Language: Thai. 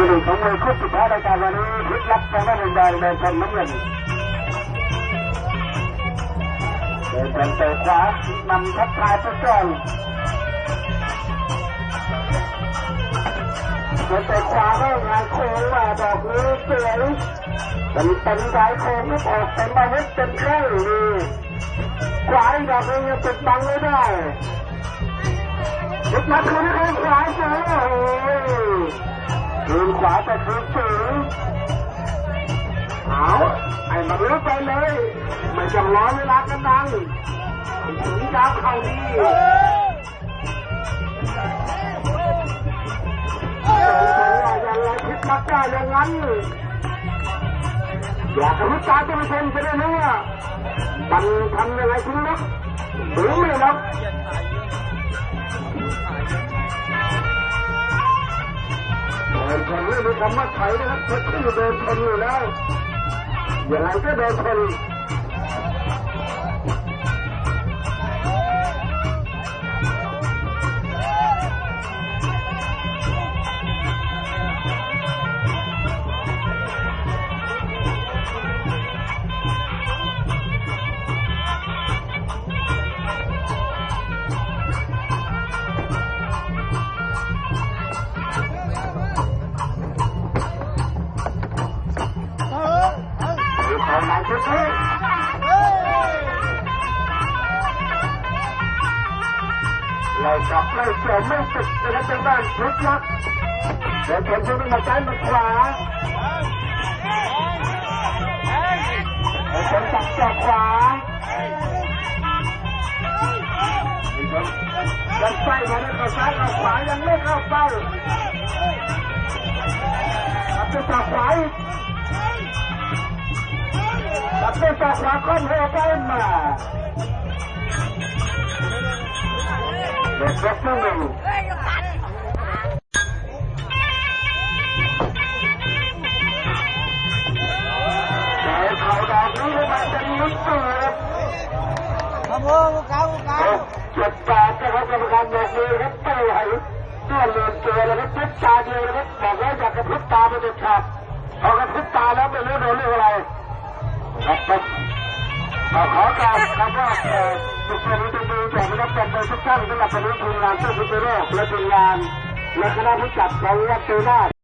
ผู้หนึ่งของมวยคู่สุดท้ายรายการวันนี้พลิกลับทางด้านแดงแดงชนน้ำเงินเดินเป็นเตะขวานำทักทายไปก่อนเดินเตะขวาเข้างานโค้งว่าดอกนี้สวยเป็นเป็นสายโค้งที่ออกเป็นอาวุธเป็นเครื่องดีขวาอีกดอกนึงยังปิดบังไม่ได้ลุกมาคืนให้ขวาเจอโอ้โห ขวาแต่คืนสูงเอาไอ้มันรู้ไปเลยไม่จำร้อนเวลากันดังถึงดาวเข่าดีอย่างไรคิดมักได้อย่างนั้นอยากรู้ตาจะไม่ชมจะได้รู้ว่ามันทำยังไงถึงนักหรือไม่นัก นชนไม่มีคำว่าถอยนะครับเพชรที่เดินชนอยู่แล้วอย่างไรก็เดินชน เราจับไม่เสียไม่ติดนะครับเป็นบ้านชุดลักเดินชนชุดนี้มาซ้ายมาขวาเดินชนจับจับขวายันไส้มาแล้วก็ซ้ายกับขวายังไม่เข้าเป้า Tapi tak lakon hebat mah. Besok dulu. แต่เขาดอกนี้มันจ ขอกราบครับว่าทุกคนที่ดูจากนะครับจากทุกท่านสำหรับวันนี้ทีมงานเพื่อนพิจารและทีมงานและคณะผู้จัดของวัดตูนา